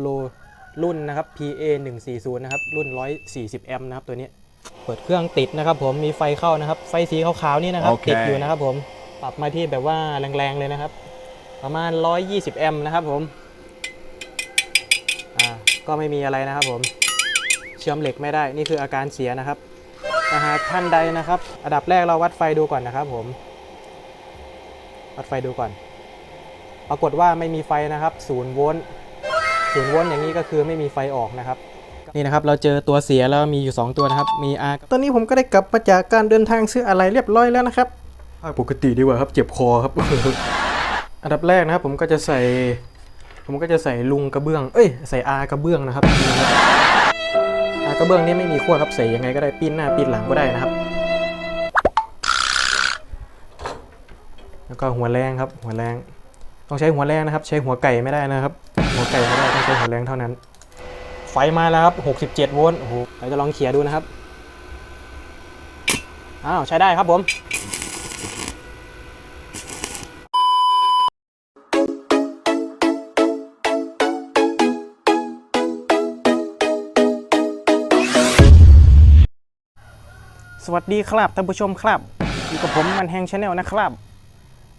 โลรุ่นนะครับ PA 140นะครับ รุ่น 140 แอมป์นะครับตัวนี้ เปิดเครื่องติดนะครับผม มีไฟเข้านะครับ ไฟสีขาวๆนี่นะครับโอเคติดอยู่นะครับผม ปรับมาที่แบบว่าแรงๆเลยนะครับ ประมาณ 120 แอมป์นะครับผม อ่า ก็ไม่มีอะไรนะครับผม เชื่อมเหล็กไม่ได้ นี่คืออาการเสียนะครับนะฮะท่านใดนะครับ อันดับแรกเราวัดไฟดูก่อนนะครับผม วัดไฟดูก่อน ปรากฏว่าไม่มีไฟนะครับศูนย์โวลต์ ศูนย์โวลต์อย่างนี้ก็คือไม่มีไฟออกนะครับ นี่นะครับเราเจอตัวเสียแล้วมีอยู่ 2 ตัวนะครับ มี R ตอนนี้ผมก็ได้กลับมาจากการเดินทางซื้ออะไรเรียบร้อยแล้วนะครับปกติดีกว่าครับเจ็บคอครับ อันดับแรกนะครับผมก็จะใส่ ผมก็จะใส่ลุงกระเบื้อง เอ้ยใส่ R กระเบื้องนะครับนี่นะครับ R กระเบื้องนี่ไม่มีขั้วครับใส่ยังไงก็ได้ปีนหน้าปีนหลังก็ได้นะครับ แล้วก็หัวแรงครับหัวแรง ต้องใช้หัวแรงนะครับ ใช้หัวไก่ไม่ได้นะครับ หัวไก่ไม่ได้ต้องใช้หัวแรงเท่านั้น ไฟมาแล้วครับ 67 โวลต์โอ้โหเราจะลองเขี่ยดูนะครับอ้าวใช้ได้ครับผมสวัสดีครับท่านผู้ชมครับอยู่กับผมมันแฮงชาแนลนะครับ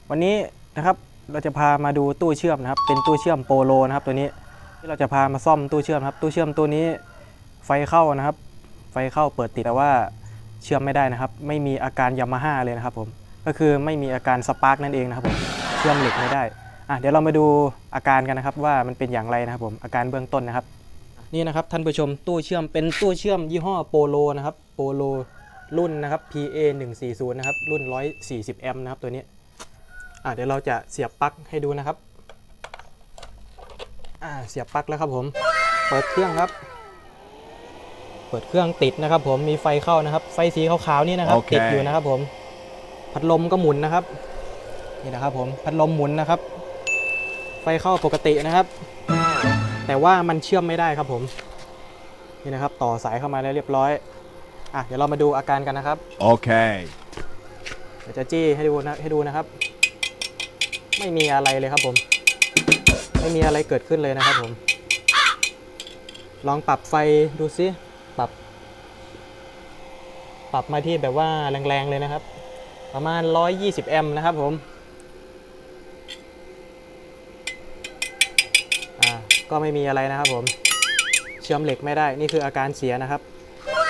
วันนี้นะครับ เราจะพามาดูตู้เชื่อมนะครับ เป็นตู้เชื่อมโปโลนะครับ ตัวนี้ที่เราจะพามาซ่อมตู้เชื่อมครับ ตู้เชื่อมตัวนี้ไฟเข้านะครับ ไฟเข้าเปิดติดแต่ว่าเชื่อมไม่ได้นะครับ ไม่มีอาการยามาฮ่าเลยนะครับ ผม ก็คือไม่มีอาการสปาร์กนั่นเองนะครับผม เชื่อมเหล็กไม่ได้อะเดี๋ยวเรามาดูอาการกันนะครับ ว่ามันเป็นอย่างไรนะครับผม อาการเบื้องต้นนะครับ นี่นะครับท่านผู้ชมตู้เชื่อมเป็นตู้เชื่อมยี่ห้อโปโลนะครับ โปโลรุ่นนะครับ PA 140นะครับ รุ่น 140 แอมป์นะครับตัวนี้ เดี๋ยวเราจะเสียบปลั๊กให้ดูนะครับอ่าเสียบปลั๊กแล้วครับผม เปิดเครื่องครับ เปิดเครื่องติดนะครับ ผมมีไฟเข้านะครับ ไฟสีขาวๆนี่นะครับโอเคติดอยู่นะครับ ผม พัดลมก็หมุนนะครับ นี่นะครับ ผมพัดลมหมุนนะครับ ไฟเข้าปกตินะครับ แต่ว่ามันเชื่อมไม่ได้ครับผม นี่นะครับ ต่อสายเข้ามาแล้วเรียบร้อยอะเดี๋ยวเรามาดูอาการกันนะครับ Okay. เดี๋ยวจะจี้ให้ดูนะให้ดูนะครับ ไม่มีอะไรเลยครับผม ไม่มีอะไรเกิดขึ้นเลยนะครับผม ลองปรับไฟดูซิ ปรับ ปรับมาที่แบบว่าแรงๆเลยนะครับ ประมาณ 120 แอมป์นะครับผมอ่าก็ไม่มีอะไรนะครับผมเชื่อมเหล็กไม่ได้นี่คืออาการเสียนะครับ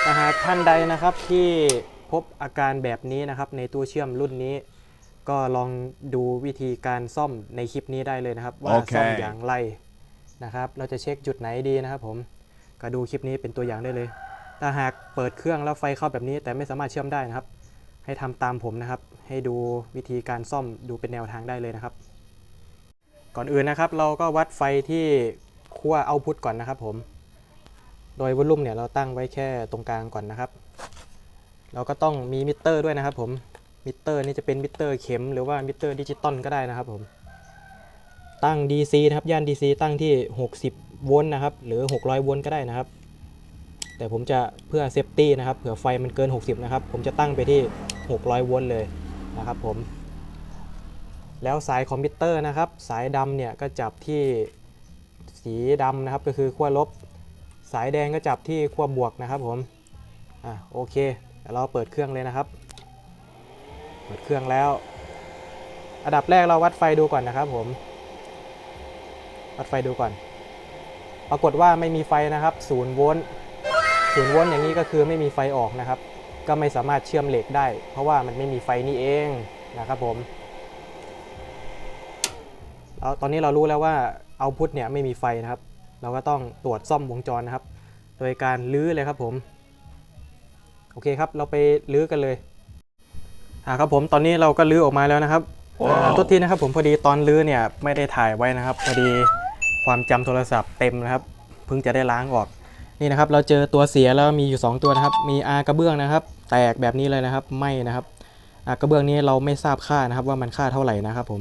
นะฮะท่านใดนะครับที่พบอาการแบบนี้นะครับในตู้เชื่อมรุ่นนี้ ก็ลองดูวิธีการซ่อมในคลิปนี้ได้เลยนะครับ ว่าโอเคซ่อมอย่างไรนะครับ เราจะเช็คจุดไหนดีนะครับผมก็ดูคลิปนี้เป็นตัวอย่างได้เลย ถ้าหากเปิดเครื่องแล้วไฟเข้าแบบนี้ แต่ไม่สามารถเชื่อมได้นะครับ ให้ทำตามผมนะครับ ให้ดูวิธีการซ่อมดูเป็นแนวทางได้เลยนะครับ ก่อนอื่นนะครับ เราก็วัดไฟที่ขั้วเอาพุทก่อนนะครับผมโดยวอลลุ่มเนี่ยเราตั้งไว้แค่ตรงกลางก่อนนะครับ เราก็ต้องมีมิเตอร์ด้วยนะครับผม มิเตอร์นี่จะเป็นมิเตอร์เข็มหรือว่ามิเตอร์ดิจิตอลก็ได้นะครับผมตั้ง DC นะครับย่าน DC ตั้งที่ 60 โวลต์นะครับหรือ 600 โวลต์ก็ได้นะครับ แต่ผมจะเพื่อเซฟตี้นะครับเผื่อไฟมันเกิน 60 นะครับ ผมจะตั้งไปที่ 600 โวลต์เลยนะครับผม แล้วสายคอมพิวเตอร์นะครับ สายดำเนี่ยก็จับที่สีดำนะครับก็คือขั้วลบ สายแดงก็จับที่ขั้วบวกนะครับผมอะโอเคเดี๋ยวเราเปิดเครื่องเลยนะครับ เปิดเครื่องแล้ว อันดับแรกเราวัดไฟดูก่อนนะครับ ผม วัดไฟดูก่อน ปรากฏว่าไม่มีไฟนะครับศูนย์โวลต์ศูนย์โวลต์อย่างนี้ก็คือไม่มีไฟออกนะครับ ก็ไม่สามารถเชื่อมเหล็กได้ เพราะว่ามันไม่มีไฟนี่เองนะครับผมแล้วตอนนี้เรารู้แล้วว่าเอาพุทเนี่ยไม่มีไฟนะครับ เราก็ต้องตรวจซ่อมวงจรนะครับ โดยการลื้อเลยครับผม โอเคครับ เราไปลื้อกันเลย อ่าครับผมตอนนี้เราก็ลื้อออกมาแล้วนะครับว้าวอ่าตัวทีนะครับผมพอดีตอนลื้อเนี่ยไม่ได้ถ่ายไว้นะครับ พอดีความจำโทรศัพท์เต็มนะครับเพิ่งจะได้ล้างออกนี่นะครับ เราเจอตัวเสียแล้วมีอยู่ 2 ตัวนะครับ มีอากระเบื้องนะครับ แตกแบบนี้เลยนะครับไหมนะครับอากระเบื้องนี้เราไม่ทราบค่านะครับ ว่ามันค่าเท่าไหร่นะครับผม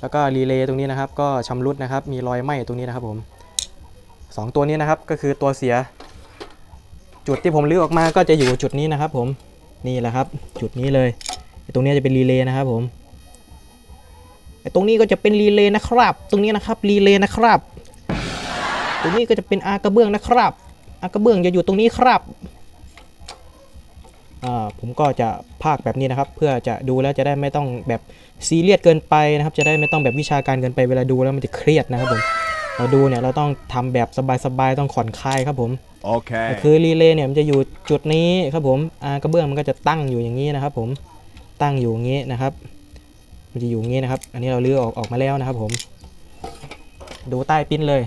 แล้วก็รีเลย์ตรงนี้นะครับ ก็ชำรุดนะครับ มีรอยไหม้ตรงนี้นะครับผมสองตัวนี้นะครับก็คือตัวเสีย จุดที่ผมลื้อออกมาก็จะอยู่จุดนี้นะครับผม นี่แหละครับ จุดนี้เลยไอ้ตรงนี้จะเป็นรีเลย์นะครับผมไอ้ตรงนี้ก็จะเป็นรีเลย์นะครับ ตรงนี้นะครับรีเลย์นะครับ ตรงนี้ก็จะเป็นอากระเบื้องนะครับอากระเบื้องจะอยู่ตรงนี้ครับผมก็จะพากแบบนี้นะครับ เพื่อจะดูแล้วจะได้ไม่ต้องแบบซีเรียสเกินไปนะครับ จะได้ไม่ต้องแบบวิชาการเกินไปเวลาดูแล้วมันจะเครียดนะครับผม เราดูเนี่ยเราต้องทำแบบสบายๆต้องผ่อนคลายครับผมก็ Okay. คือรีเลย์เนี่ยมันจะอยู่จุดนี้ครับผมอากระเบื้องมันก็จะตั้งอยู่อย่างนี้นะครับผมตั้งอยู่อย่างนี้นะครับมันจะอยู่อย่างนี้นะครับ อันนี้เราลื้อออกออกมาแล้วนะครับผม ดูใต้ปิ้นเลย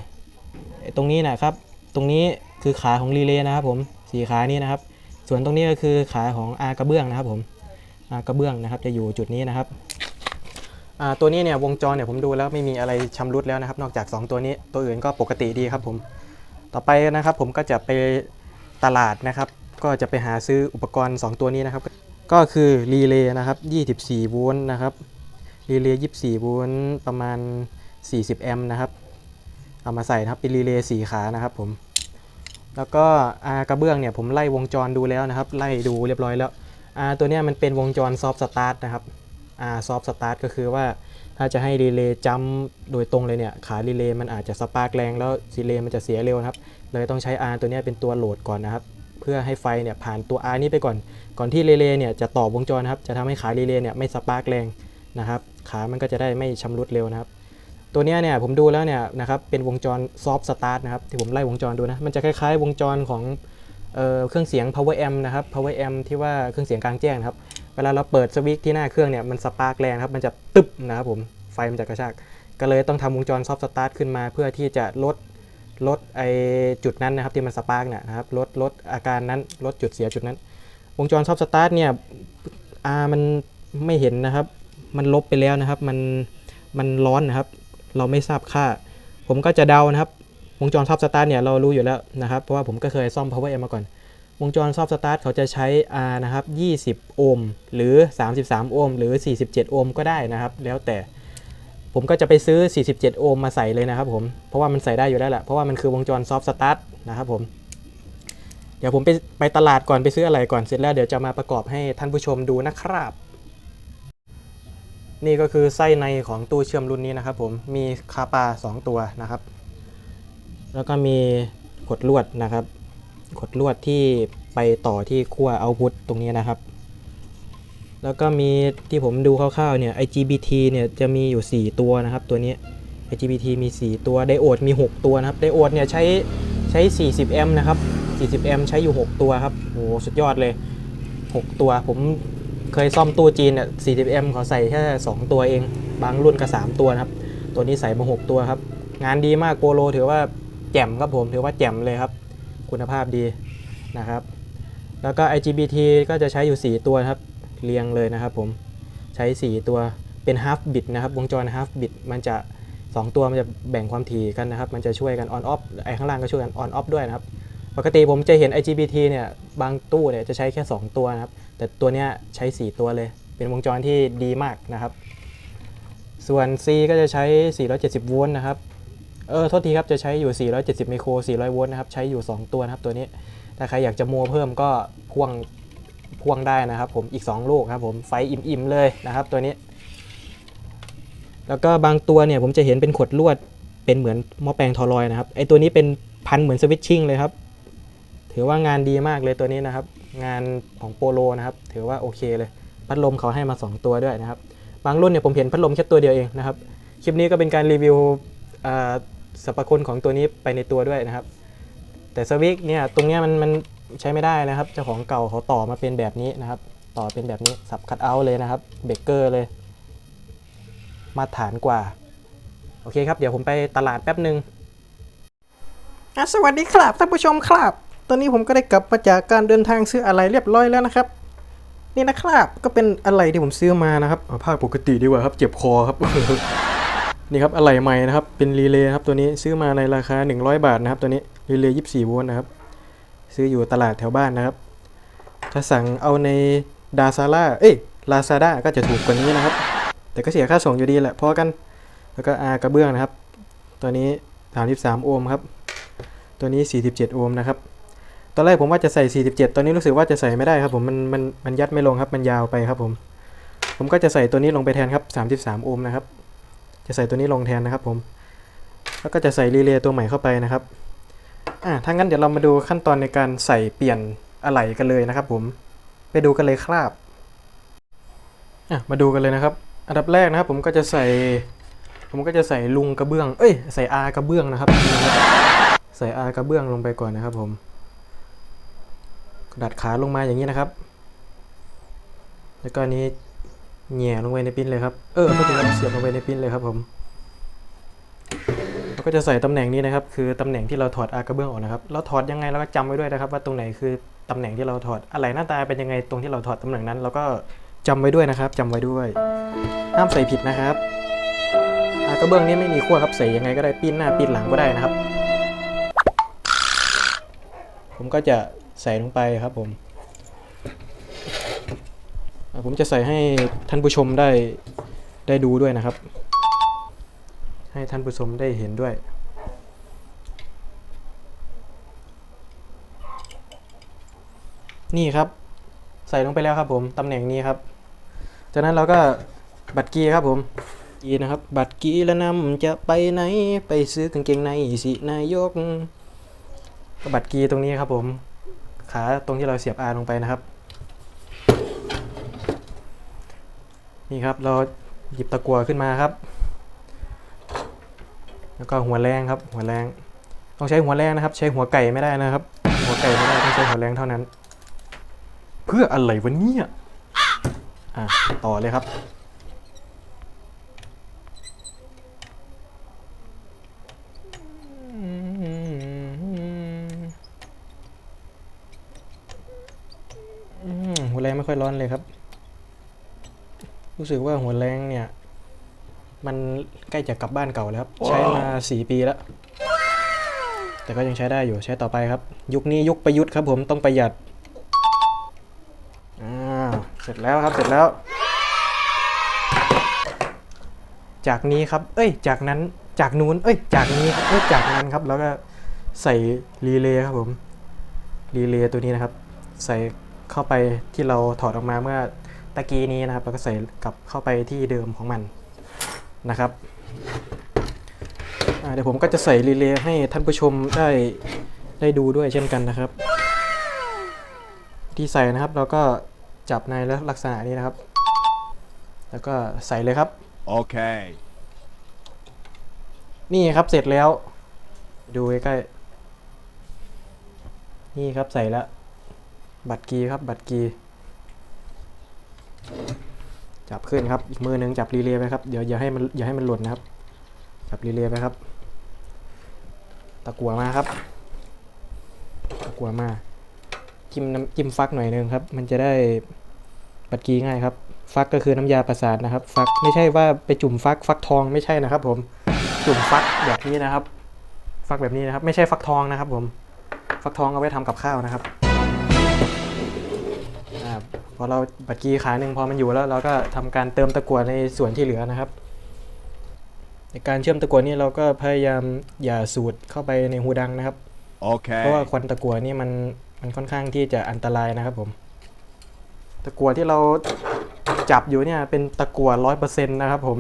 ไอ้ตรงนี้นะครับ ตรงนี้คือขาของรีเลย์นะครับผมสีขานี้นะครับ ส่วนตรงนี้ก็คือขาของอากระเบื้องนะครับผมอากระเบื้องนะครับ จะอยู่จุดนี้นะครับอ่า ตัวนี้เนี่ยวงจรเนี่ยผมดูแล้วไม่มีอะไรชำรุดแล้วนะครับ นอกจาก 2 ตัวนี้ตัวอื่นก็ปกติดีครับผมต่อไปนะครับผมก็จะไปตลาดนะครับ ก็จะไปหาซื้ออุปกรณ์ 2 ตัวนี้นะครับ ก็คือรีเลย์นะครับ24โวลต์นะครับรีเลย์24โวลต์ประมาณ 40 แอมป์นะครับ เอามาใส่นะครับเป็นรีเลย์4ขานะครับผมแล้วก็อากระเบื้องเนี่ยผมไล่วงจรดูแล้วนะครับ ไล่ดูเรียบร้อยแล้วตัวนี้มันเป็นวงจรซอฟต์สตาร์ทนะครับ อาซอฟต์สตาร์ทก็คือว่าถ้าจะให้รีเลย์จัมป์โดยตรงเลยเนี่ย ขารีเลย์มันอาจจะสปาร์กแรงแล้วรีเลย์มันจะเสียเร็วนะครับ เลยต้องใช้ R ตัวนี้เป็นตัวโหลดก่อนนะครับ เพื่อให้ไฟเนี่ยผ่านตัว R นี้ไปก่อน ก่อนที่รีเลย์เนี่ยจะต่อวงจรครับ จะทำให้ขารีเลย์เนี่ยไม่สปาร์กแรงนะครับ ขามันก็จะได้ไม่ชำรุดเร็วนะครับ ตัวนี้เนี่ยผมดูแล้วเนี่ยนะครับ เป็นวงจรซอฟต์สตาร์ทนะครับ ที่ผมไล่วงจรดูนะ มันจะคล้ายๆ วงจรของเออเครื่องเสียง power amp นะครับ power amp ที่ว่าเครื่องเสียงกลางแจ้งนะครับ เวลาเราเปิดสวิตช์ที่หน้าเครื่องเนี่ยมันสปาร์กแรงครับมันจะตึบนะครับผมไฟมันจะกระชากก็เลยต้องทำวงจรซอฟต์สตาร์ทขึ้นมา เพื่อที่จะลดลดไอจุดนั้นนะครับที่มันสปาร์กเนี่ยนะครับลดลดอาการนั้นลดจุดเสียจุดนั้น วงจรซอฟต์สตาร์ทเนี่ยอามันไม่เห็นนะครับ มันลบไปแล้วนะครับ มันมันร้อนนะครับ เราไม่ทราบค่า ผมก็จะเดานะครับ วงจรซอฟต์สตาร์ทเนี่ยเรารู้อยู่แล้วนะครับ เพราะว่าผมก็เคยซ่อม power amp มาก่อน วงจรซอฟต์สตาร์ทเขาจะใช้ R นะครับ 20 โอห์ม หรือ 33 โอห์ม หรือ 47 โอห์มก็ได้นะครับ แล้วแต่ ผมก็จะไปซื้อ 47 โอห์มมาใส่เลยนะครับผม เพราะว่ามันใส่ได้อยู่แล้วแหละ เพราะว่ามันคือวงจรซอฟต์สตาร์ทนะครับผม เดี๋ยวผมไปไปตลาดก่อนไปซื้ออะไรก่อน เสร็จแล้วเดี๋ยวจะมาประกอบให้ท่านผู้ชมดูนะครับ นี่ก็คือไส้ในของตู้เชื่อมรุ่นนี้นะครับผม มีคาปา 2 ตัวนะครับ แล้วก็มีขดลวดนะครับ ขดลวดที่ไปต่อที่ขั้วเอาพุตตรงนี้นะครับ แล้วก็มีที่ผมดูคร่าวๆเนี่ย IGBT เนี่ยจะมีอยู่ 4 ตัวนะครับ ตัวนี้ IGBT มี 4 ตัวไดโอดมี 6 ตัวนะครับไดโอดเนี่ยใช้ใช้ 40 แอมป์นะครับ 40 แอมป์ใช้อยู่ 6 ตัวครับโหสุดยอดเลย 6 ตัวผมเคยซ่อมตู้จีนเนี่ย40 แอมป์เขาใส่แค่ 2 ตัวเอง บางรุ่นก็ 3 ตัวนะครับ ตัวนี้ใส่มา 6 ตัวครับ งานดีมากโปโลถือว่าแจ่มครับผมถือว่าแจ่มเลยครับ คุณภาพดีนะครับ แล้วก็ IGBT ก็จะใช้อยู่ 4 ตัวครับ เรียงเลยนะครับผม ใช้ 4 ตัว เป็น half bit นะครับ วงจร half bit มันจะ 2 ตัวมันจะแบ่งความถี่กันนะครับ มันจะช่วยกัน on off ไอ้ข้างล่างก็ช่วยกัน on off ด้วยนะครับ ปกติผมจะเห็น IGBT เนี่ย บางตู้เนี่ยจะใช้แค่ 2 ตัวนะครับ แต่ตัวเนี้ยใช้ 4 ตัวเลย เป็นวงจรที่ดีมากนะครับ ส่วน C ก็จะใช้ 470 โวลต์นะครับ เออโทษทีครับจะใช้อยู่ 470 ไมโคร 400 โวลต์นะครับ ใช้อยู่ 2 ตัวนะครับตัวนี้ ถ้าใครอยากจะโมเพิ่มก็พ่วงพ่วงได้นะครับผมอีก 2 ลูกครับผมไฟอิ่มๆเลยนะครับตัวนี้ แล้วก็บางตัวเนี่ยผมจะเห็นเป็นขดลวดเป็นเหมือนหม้อแปลงทอรอยนะครับไอตัวนี้เป็นพันเหมือนสวิตชิ่งเลยครับ ถือว่างานดีมากเลยตัวนี้นะครับ งานของโปโลนะครับ ถือว่าโอเคเลย พัดลมเขาให้มา 2 ตัวด้วยนะครับ บางรุ่นเนี่ยผมเห็นพัดลมแค่ตัวเดียวเองนะครับ คลิปนี้ก็เป็นการรีวิวอ่า สรรพคุณของตัวนี้ไปในตัวด้วยนะครับ แต่สวิกเนี่ยตรงเนี้ยมันมันใช้ไม่ได้นะครับ เจ้าของเก่าเขาต่อมาเป็นแบบนี้นะครับ ต่อเป็นแบบนี้สับคัดเอาท์เลยนะครับเบรกเกอร์เลย มาตรฐานกว่า โอเคครับ เดี๋ยวผมไปตลาดแป๊บหนึ่งอะสวัสดีครับท่านผู้ชมครับ ตอนนี้ผมก็ได้กลับมาจากการเดินทางซื้ออะไรเรียบร้อยแล้วนะครับ นี่นะครับก็เป็นอะไรที่ผมซื้อมานะครับเอาภาคปกติดีกว่าครับ เจ็บคอครับ นี่ครับอะไรใหม่นะครับเป็นรีเลย์ครับตัวนี้ซื้อมาในราคา 100 บาทนะครับตัวนี้รีเลย์24โวลต์นะครับซื้ออยู่ตลาดแถวบ้านนะครับ ถ้าสั่งเอาในดาซาร่าเอ้ยลาซาด้าก็จะถูกกว่านี้นะครับ แต่ก็เสียค่าส่งอยู่ดีแหละพอกันแล้วก็อากระเบื้องนะครับ ตัวนี้ 33 โอห์มครับ ตัวนี้ 47 โอห์มนะครับตอนแรกผมว่าจะใส่ 47 ตอนนี้รู้สึกว่าจะใส่ไม่ได้ครับผมมันมันมันยัดไม่ลงครับมันยาวไปครับผม ผมก็จะใส่ตัวนี้ลงไปแทนครับ 33 โอห์มนะครับ จะใส่ตัวนี้ลงแทนนะครับผม แล้วก็จะใส่รีเลย์ตัวใหม่เข้าไปนะครับ อะถ้างั้นเดี๋ยวเรามาดูขั้นตอนในการใส่เปลี่ยนอะไหล่กันเลยนะครับผม ไปดูกันเลยครับอะมาดูกันเลยนะครับ อันดับแรกนะครับผมก็จะใส่ ผมก็จะใส่ลุงกระเบื้อง เอ้ย ใส่อากระเบื้องนะครับ ใส่อากระเบื้องลงไปก่อนนะครับ ผมดัดขาลงมาอย่างนี้นะครับ แล้วก็นนี้ แหง่ลงไปในปิ้นเลยครับ เออไม่ถึงกับเสียบลงไปในปิ้นเลยครับผมเราก็จะใส่ตำแหน่งนี้นะครับ คือตำแหน่งที่เราถอดอากระเบื้องออกนะครับ เราถอดยังไงเราก็จำไว้ด้วยนะครับ ว่าตรงไหนคือตำแหน่งที่เราถอดอะไรหน้าตาเป็นยังไงตรงที่เราถอดตำแหน่งนั้นเราก็จำไว้ด้วยนะครับจำไว้ด้วย ห้ามใส่ผิดนะครับอากระเบื้องนี้ไม่มีขั้วครับใส่ยังไงก็ได้ปิ้นหน้าปิ้นหลังก็ได้นะครับ ผมก็จะใส่ลงไปครับผม ผมจะใส่ให้ท่านผู้ชมได้ได้ดูด้วยนะครับ ให้ท่านผู้ชมได้เห็นด้วย นี่ครับใส่ลงไปแล้วครับผมตำแหน่งนี้ครับ จากนั้นเราก็บัตรกีครับผมกีนะครับ บัตรกีและนำจะไปไหนไปซื้อกางเกงในสินายกบัตรกีตรงนี้ครับผม ขาตรงที่เราเสียบอาลงไปนะครับ นี่ครับเราหยิบตะกั่วขึ้นมาครับ แล้วก็หัวแรงครับ หัวแรง ต้องใช้หัวแรงนะครับ ใช้หัวไก่ไม่ได้นะครับ หัวไก่ไม่ได้ต้องใช้หัวแรงเท่านั้น เพื่ออะไรวะเนี่ยอะต่อเลยครับหัวแรงไม่ค่อยร้อนเลยครับ รู้สึกว่าหัวแรงเนี่ย มันใกล้จะกลับบ้านเก่าแล้วครับ ใช้มาสี่ปีแล้ว แต่ก็ยังใช้ได้อยู่ใช้ต่อไปครับ ยุคนี้ยุคประยุทธ์ครับผมต้องประหยัดอ่าเสร็จแล้วครับเสร็จแล้ว จากนี้ครับ เอ้ย จากนั้นจากนู้น เอ้ย จากนี้ครับเอ้ยจากนั้นครับ แล้วก็ใส่รีเลย์ครับผมรีเลย์ตัวนี้นะครับ ใส่เข้าไปที่เราถอดออกมาเมื่อ ตะกี้นี้นะครับแล้วก็ใส่กลับเข้าไปที่เดิมของมันนะครับอ่าเดี๋ยวผมก็จะใส่รีเลย์ให้ท่านผู้ชมได้ได้ดูด้วยเช่นกันนะครับ ที่ใส่นะครับเราก็จับในลักษณะนี้นะครับ แล้วก็ใส่เลยครับ Okay. นี่ครับเสร็จแล้ว ดูใกล้ๆนี่ครับใส่แล้วบัตรกีครับบัตรกี จับขึ้นครับ อีกมือหนึ่งจับรีเลย์ไปครับ เดี๋ยวอย่าให้มันอย่าให้มันหล่นนะครับ จับรีเลย์ไปครับ ตะกัวมาครับ ตะกัวมา จิ้มน้ำจิ้มฟักหน่อยหนึงครับ มันจะได้บัตรกีง่ายครับ ฟักก็คือน้ำยาประสาทนะครับ ฟักไม่ใช่ว่าไปจุ่มฟักฟักทองไม่ใช่นะครับ ผม จุ่มฟักแบบนี้นะครับ ฟักแบบนี้นะครับ ไม่ใช่ฟักทองนะครับ ผม ฟักทองเอาไว้ทำกับข้าวนะครับ พอเราบัดกีขาหนึ่งพอมันอยู่แล้ว เราก็ทำการเติมตะกั่วในส่วนที่เหลือนะครับ ในการเชื่อมตะกั่วนี่เราก็พยายามอย่าสูดเข้าไปในหูดังนะครับเพราะว่า Okay. ควันตะกั่วนี่มันมันค่อนข้างที่จะอันตรายนะครับผม ตะกั่วที่เราจับอยู่เนี่ยเป็นตะกั่วร้อยเปอร์เซ็นต์นะครับผม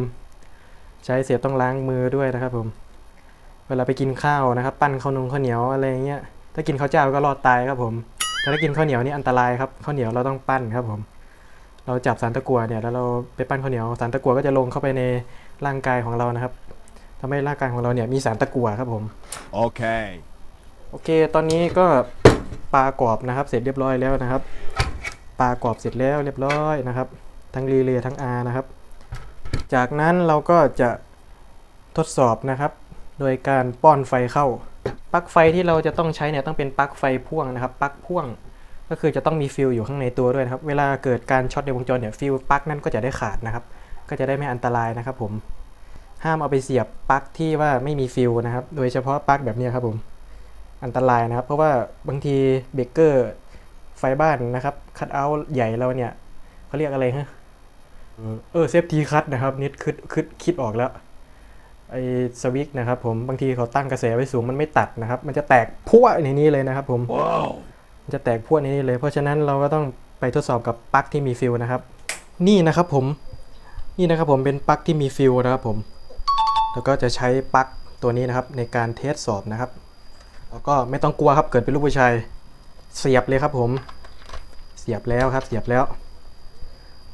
ใช้เสร็จต้องล้างมือด้วยนะครับผม เวลาไปกินข้าวนะครับ ปั้นข้าวนงข้าวเหนียวอะไรเงี้ย ถ้ากินข้าวเจ้าก็รอดตายครับผม แต่ถ้ากินข้าวเหนียวนี่อันตรายครับข้าวเหนียวเราต้องปั้นครับผมเราจับสารตะกั่วเนี่ยแล้วเราไปปั้นข้าวเหนียวสารตะกั่วก็จะลงเข้าไปในร่างกายของเรานะครับทำให้ร่างกายของเราเนี่ยมีสารตะกั่วครับผม Okay. โอเค ตอนนี้ก็ปลากรอบนะครับ เสร็จเรียบร้อยแล้วนะครับปลากรอบเสร็จแล้วเรียบร้อยนะครับ ทั้งรีเลย์ทั้ง R นะครับ จากนั้นเราก็จะทดสอบนะครับ โดยการป้อนไฟเข้า ปลั๊กไฟที่เราจะต้องใช้เนี่ยต้องเป็นปลั๊กไฟพ่วงนะครับ ปลั๊กพ่วง ก็คือจะต้องมีฟิลอยู่ข้างในตัวด้วยนะครับ เวลาเกิดการช็อตในวงจรเนี่ยฟิลปลั๊กนั้นก็จะได้ขาดนะครับ ก็จะได้ไม่อันตรายนะครับผม ห้ามเอาไปเสียบปลั๊กที่ว่าไม่มีฟิลนะครับ โดยเฉพาะปลั๊กแบบนี้ครับผม อันตรายนะครับ เพราะว่าบางทีเบรกเกอร์ไฟบ้านนะครับคัดเอาท์ใหญ่เราเนี่ยเขาเรียกอะไรฮะ เออเซฟทีคัดนะครับนิดคิดคิดคิดออกแล้ว ไอสวิกนะครับผมบางทีเขาตั้งกระแสไว้สูงมันไม่ตัดนะครับ มันจะแตกพั่วในนี้เลยนะครับผม Whoa. มันจะแตกพั่วในนี้เลย เพราะฉะนั้นเราก็ต้องไปทดสอบกับปลั๊กที่มีฟิลนะครับ นี่นะครับผมนี่นะครับผมเป็นปลั๊กที่มีฟิลนะครับผม แล้วก็จะใช้ปลั๊กตัวนี้นะครับในการเทสสอบนะครับ แล้วก็ไม่ต้องกลัวครับเกิดเป็นลูกผู้ชายเสียบเลยครับผม เสียบแล้วครับเสียบแล้ว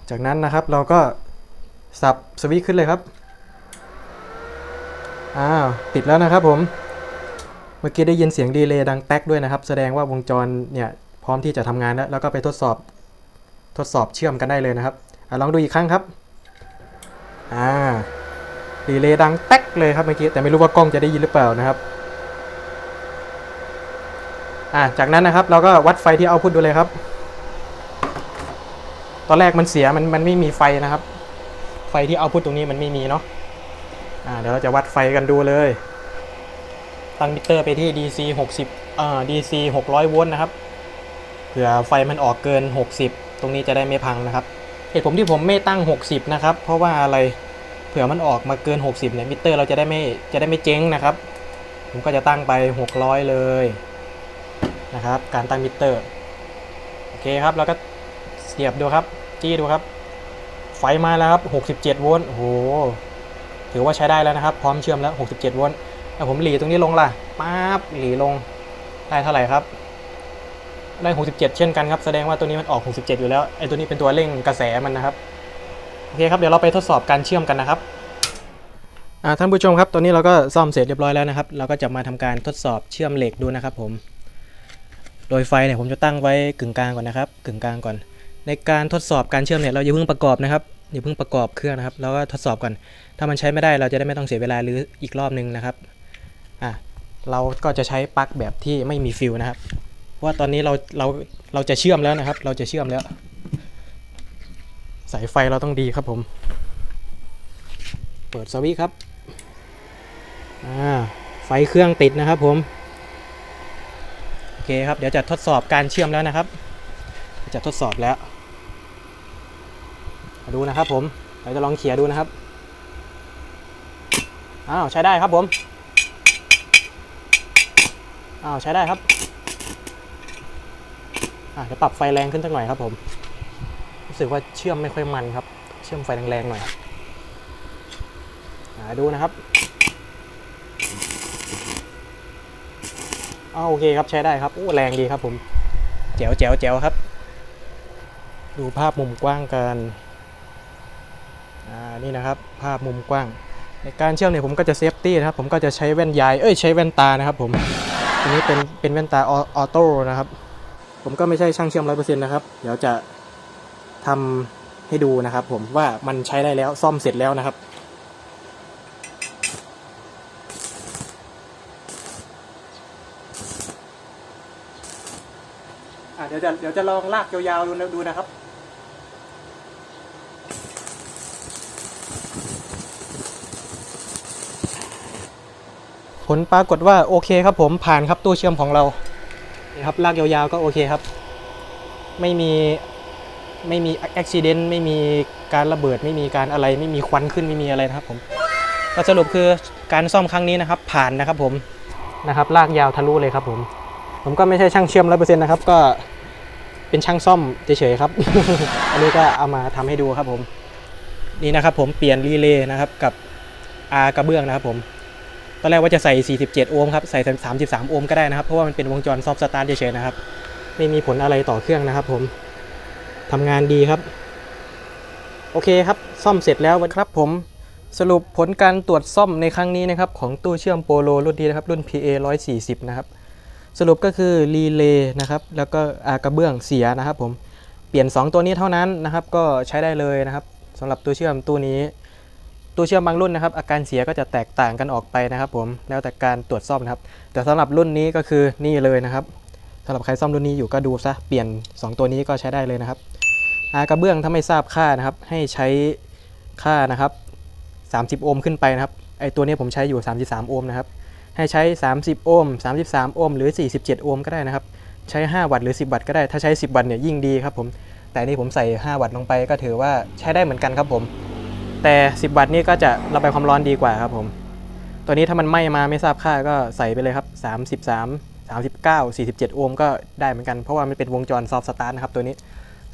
จากนั้นนะครับเราก็สับสวิตช์ขึ้นเลยครับ อ้าวติดแล้วนะครับผม เมื่อกี้ได้ยินเสียงดีเลย์ดังแต๊กด้วยนะครับ แสดงว่าวงจรเนี่ยพร้อมที่จะทำงานแล้ว แล้วก็ไปทดสอบทดสอบเชื่อมกันได้เลยนะครับอลองดูอีกครั้งครับอ่าดีเลย์ดังแต๊กเลยครับเมื่อกี้แต่ไม่รู้ว่ากล้องจะได้ยินหรือเปล่านะครับอ่าจากนั้นนะครับเราก็วัดไฟที่เอาพุทดูเลยครับ ตอนแรกมันเสียมันมันไม่มีไฟนะครับ ไฟที่เอาพุทตรงนี้มันไม่มีเนาะ เดี๋ยวเราจะวัดไฟกันดูเลย ตั้งมิเตอร์ไปที่ DC 60อ่า DC 600 โวลต์นะครับ เผื่อไฟมันออกเกิน 60 ตรงนี้จะได้ไม่พังนะครับ เหตุผมที่ผมไม่ตั้ง 60 นะครับ เพราะว่าอะไร เผื่อมันออกมาเกิน 60เนี่ยมิเตอร์เราจะได้ไม่จะได้ไม่เจ๊งนะครับ ผมก็จะตั้งไป 600 เลยนะครับ การตั้งมิเตอร์ โอเคครับ แล้วก็เสียบดูครับ จี้ดูครับ ไฟมาแล้วครับ 67 โวลต์ โอ้โห ถือว่าใช้ได้แล้วนะครับ พร้อมเชื่อมแล้ว 67 โวลต์แต่ผมหลีตรงนี้ลงล่ะป๊าบหลีลงได้เท่าไหร่ครับได้ 67 เช่นกันครับแสดงว่าตัวนี้มันออก 67 อยู่แล้วไอ้ตัวนี้เป็นตัวเร่งกระแสมันนะครับโอเคครับเดี๋ยวเราไปทดสอบการเชื่อมกันนะครับท่านผู้ชมครับตัวนี้เราก็ซ่อมเสร็จเรียบร้อยแล้วนะครับ เราก็จะมาทำการทดสอบเชื่อมเหล็กดูนะครับ ผม โดยไฟเนี่ยผมจะตั้งไว้กึ่งกลางก่อนนะครับ กึ่งกลางก่อน ในการทดสอบการเชื่อมเนี่ยเราอย่าเพิ่งประกอบนะครับ อย่าเพิ่งประกอบเครื่องนะครับเราก็ทดสอบก่อน ถ้ามันใช้ไม่ได้เราจะได้ไม่ต้องเสียเวลาหรืออีกรอบนึงนะครับ อะ เราก็จะใช้ปลั๊กแบบที่ไม่มีฟิวนะครับ ว่าตอนนี้เราเราเราจะเชื่อมแล้วนะครับ เราจะเชื่อมแล้ว สายไฟเราต้องดีครับผม เปิดสวิตช์ครับอ่าไฟเครื่องติดนะครับผมโอเคครับ เดี๋ยวจะทดสอบการเชื่อมแล้วนะครับ จะทดสอบแล้ว มาดูนะครับผมเราจะลองเขี่ยดูนะครับอ้าวใช้ได้ครับผมอ้าวใช้ได้ครับอะจะปรับไฟแรงขึ้นสักหน่อยครับผมรู้สึกว่าเชื่อมไม่ค่อยมันครับ เชื่อมไฟแรงๆหน่อยอ่าดูนะครับอ้าวโอเคครับใช้ได้ครับโอ้แรงดีครับผม แจ๋วแจ๋วแจ๋วครับ ดูภาพมุมกว้างกัน นี่นะครับ ภาพมุมกว้าง ในการเชื่อมเนี่ยผมก็จะเซฟตี้นะครับ ผมก็จะใช้แว่นยาย เอ้ยใช้แว่นตานะครับผมอันนี้เป็นเป็นแว่นตาอออโต้นะครับ ผมก็ไม่ใช่ช่างเชื่อมร้อยเปอร์เซ็นต์นะครับ เดี๋ยวจะทำให้ดูนะครับ ผมว่ามันใช้ได้แล้วซ่อมเสร็จแล้วนะครับอะเดี๋ยวจะเดี๋ยวจะลองลากยาวๆดูดูนะครับ ลปรากฏว่าโอเคครับผมผ่านครับตู้เชื่อมของเรานี่ครับลากยาวๆก็โอเคครับ ไม่มีไม่มีอุบิเหตุไม่มีการระเบิด ไม่มีการอะไร ไม่มีควันขึ้นไม่มีอะไรนะครับผมก็สรุปคือการซ่อมครั้งนี้นะครับ ผ่านนะครับผมนะครับลากยาวทะลุเลยครับผม ผมก็ไม่ใช่ช่างเชื่อมร้อยเปอร์เซ็นต์นะครับก็เป็นช่างซ่อมเฉยๆครับ อันนี้ก็เอามาทำให้ดูครับผม นี่นะครับผมเปลี่ยนรีเลย์นะครับกับอากระเบื้องนะครับผม ตอนแรกว่าจะใส่ 47 โอห์มครับ ใส่ 33 โอห์มก็ได้นะครับ เพราะว่ามันเป็นวงจรซอฟต์สตาร์ทเฉยๆนะครับ ไม่มีผลอะไรต่อเครื่องนะครับผมทำงานดีครับ โอเคครับ ซ่อมเสร็จแล้วครับผม สรุปผลการตรวจซ่อมในครั้งนี้นะครับ ของตู้เชื่อมโปโลรุ่นนี้นะครับ รุ่น PA 140 นะครับ สรุปก็คือรีเลย์นะครับ แล้วก็อากระเบื้องเสียนะครับผม เปลี่ยน 2 ตัวนี้เท่านั้นนะครับ ก็ใช้ได้เลยนะครับสำหรับตัวเชื่อมตัวนี้ ตัวเชื่อมบางรุ่นนะครับอาการเสียก็จะแตกต่างกันออกไปนะครับ ผมแล้วแต่การตรวจซ่อมนะครับ แต่สำหรับรุ่นนี้ก็คือนี่เลยนะครับสำหรับใครซ่อมรุ่นนี้อยู่ก็ดูซะเปลี่ยน 2 ตัวนี้ก็ใช้ได้เลยนะครับอากระเบื้องถ้าไม่ทราบค่านะครับ ให้ใช้ค่านะครับ 30 โอห์มขึ้นไปนะครับไอตัวนี้ผมใช้อยู่ 33 โอห์มนะครับให้ใช้ 30 โอห์ม33 โอห์มหรือ 47 โอห์มก็ได้นะครับ ใช้ 5 วัตต์หรือ 10 วัตต์ก็ได้ถ้าใช้ 10 วัตต์เนี่ยยิ่งดีครับผมแต่นี่ผมใส่ 5 วัตต์ลงไปก็ถือว่าใช้ได้เหมือนกันครับผม แต่ 10 วัตต์นี่ก็จะระบายความร้อนดีกว่าครับผม ตัวนี้ถ้ามันไหม้มาไม่ทราบค่าก็ใส่ไปเลยครับ 33 39 47 โอห์มก็ได้เหมือนกัน เพราะว่ามันเป็นวงจรซอฟต์สตาร์ทนะครับตัวนี้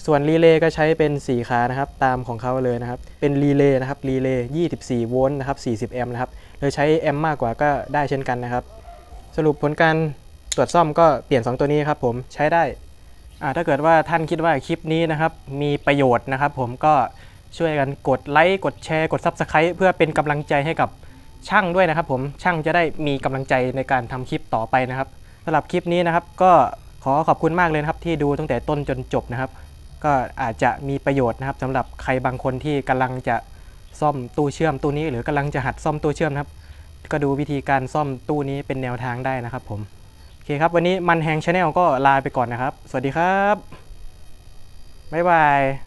ส่วนรีเลย์ก็ใช้เป็น 4 ขานะครับ ตามของเขาเลยนะครับ เป็นรีเลย์นะครับรีเลย์24 โวลต์นะครับ40 แอมป์นะครับโดยใช้แอมป์มากกว่าก็ได้เช่นกันนะครับ สรุปผลการตรวจซ่อมก็เปลี่ยน 2 ตัวนี้ครับผมใช้ได้อ่าถ้าเกิดว่าท่านคิดว่าคลิปนี้นะครับมีประโยชน์นะครับ ผมก็ ช่วยกันกดไลค์กดแชร์กด Subscribe เพื่อเป็นกำลังใจให้กับช่างด้วยนะครับ ผมช่างจะได้มีกำลังใจในการทำคลิปต่อไปนะครับสำหรับคลิปนี้นะครับ ก็ขอขอบคุณมากเลยนะครับ ที่ดูตั้งแต่ต้นจนจบนะครับ ก็อาจจะมีประโยชน์นะครับสำหรับใครบางคนที่กำลังจะซ่อมตู้เชื่อมตู้นี้ หรือกำลังจะหัดซ่อมตู้เชื่อมนะครับ ก็ดูวิธีการซ่อมตู้นี้เป็นแนวทางได้นะครับ ผมโอเคครับ วันนี้มันแฮงชาแนลก็ลาไปก่อนนะครับ สวัสดีครับบ๊ายบาย